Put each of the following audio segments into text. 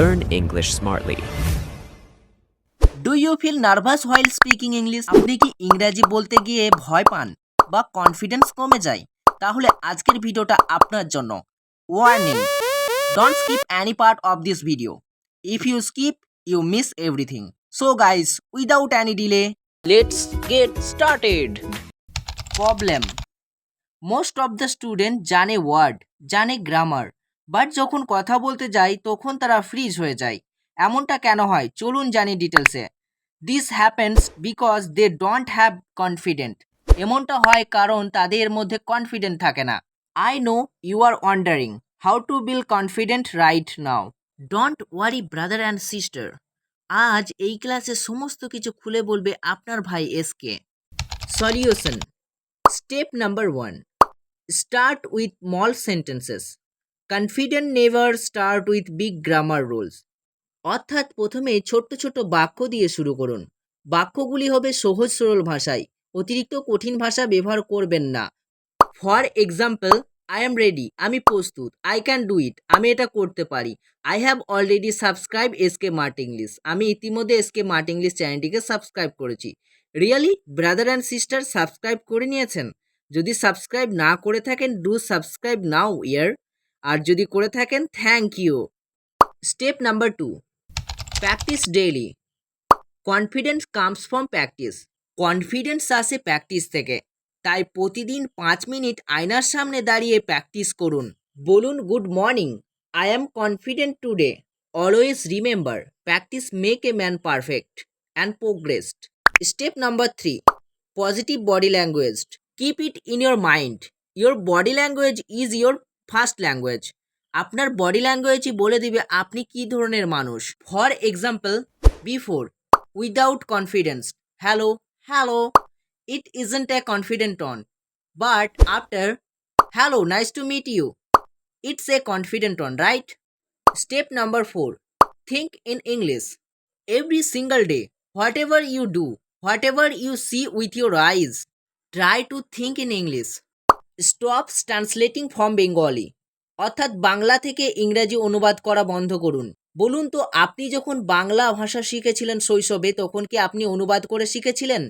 Learn English smartly. Do you feel nervous while speaking English আপনি কি ইংরাজি বলতে গিয়ে ভয় পান বা কনফিডেন্স কমে যায় তাহলে আজকের ভিডিওটা আপনার জন্য warning don't skip any part of this video if you skip you miss everything so guys without any delay let's get started problem most of the student জানে ওয়ার্ড জানে গ্রামার বাট যখন কথা বলতে যাই তখন তারা ফ্রিজ হয়ে যায় এমনটা কেন হয় চলুন জানি ডিটেলসে this happens because they don't have confident এমনটা হয় কারণ তাদের মধ্যে কনফিডেন্ট থাকে না I know you are wondering how to build confident right now don't worry brother and sister আজ এই ক্লাসে সমস্ত কিছু খুলে বলবে আপনার ভাই SK solution step number one start with small sentences confident never start with big grammar rules অর্থাৎ প্রথমে ছোট্ট ছোট বাক্য দিয়ে শুরু করুন বাক্যগুলি হবে সহজ সরল ভাষায় অতিরিক্ত কঠিন ভাষা ব্যবহার করবেন না for example I am ready আমি প্রস্তুত আই ক্যান ডু ইট আমি এটা করতে পারি I have already subscribe SK smart English আমি ইতিমধ্যে এসকে মার্ট ইংলিশ চ্যানেলটিকে সাবস্ক্রাইব করেছি really brother and sister subscribe করে নিয়েছেন যদি সাবস্ক্রাইব না করে থাকেন ডু সাবস্ক্রাইব নাও ইয়ার আর যদি করে থাকেন thank you step number two practice daily confidence comes from practice confidence আসে প্র্যাকটিস থেকে তাই প্রতিদিন পাঁচ মিনিট আয়নার সামনে দাঁড়িয়ে প্র্যাকটিস করুন বলুন good morning I am confident today always remember practice make a man perfect and progressed step number three positive body language keep it in your mind your body language is your first language আপনার body ল্যাঙ্গুয়েজই বলে দিবে আপনি কি ধরনের মানুষ for example before without confidence hello hello it isn't a confident tone but after hello nice to meet you it's a confident tone right step number four think in English. Every single day, whatever you do, whatever you see with your eyes, try to think in English. Stops translating from Bengali অর্থাৎ বাংলা থেকে ইংরাজি অনুবাদ করা বন্ধ করুন বলুন তো আপনি যখন বাংলা ভাষা শিখেছিলেন শৈশবে তখন কি আপনি অনুবাদ করে শিখেছিলেন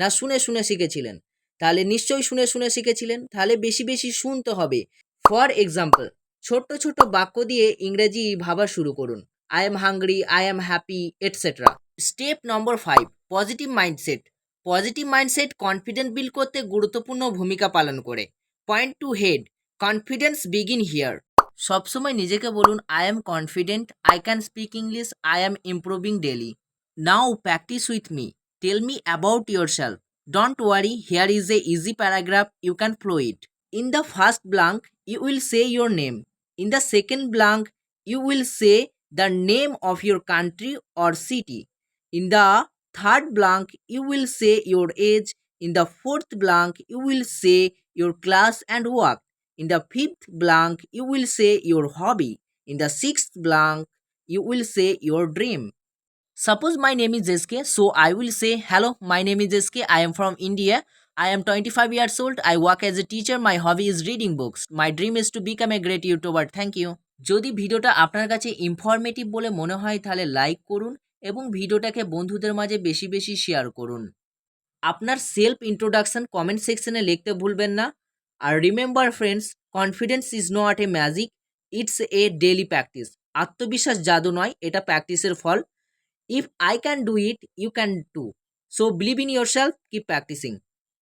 না শুনে শুনে শিখেছিলেন তাহলে নিশ্চয়ই শুনে শুনে শিখেছিলেন তাহলে বেশি বেশি শুনতে হবে ফর এক্সাম্পল ছোট্ট ছোট বাক্য দিয়ে ইংরেজি ভাবা শুরু করুন I am hungry I am happy etcetera step number five positive mindset positive mindset confident build করতে গুরুত্বপূর্ণ ভূমিকা পালন করে Point to head. Confidence begin here. সবসময় নিজেকে বলুন, I am confident, I can speak English, I am improving daily. Now practice with me. Tell me about yourself. Don't worry, here is a easy paragraph, you can flow it. In the first blank, you will say your name. In the second blank, you will say the name of your country or city. In the third blank, you will say your age. In the fourth blank, you will say your class and work. In the fifth blank, you will say your hobby. In the sixth blank, you will say your dream. Suppose my name is SK, so I will say, Hello, my name is SK, I am from India. I am 25 years old. I work as a teacher. My hobby is reading books. My dream is to become a great YouTuber. Thank you. যদি ভিডিওটা আপনার কাছে informative বলে মনে হয় তাহলে like করুন এবং ভিডিওটাকে বন্ধুদের মাঝে বেশি বেশি শেয়ার করুন আপনার সেলফ ইন্ট্রোডাকশান কমেন্ট সেকশনে লিখতে ভুলবেন না আর remember friends confidence is not a magic it's a daily practice আত্মবিশ্বাস জাদু নয় এটা প্র্যাকটিসের ফল if I can do it you can do so believe in yourself keep practicing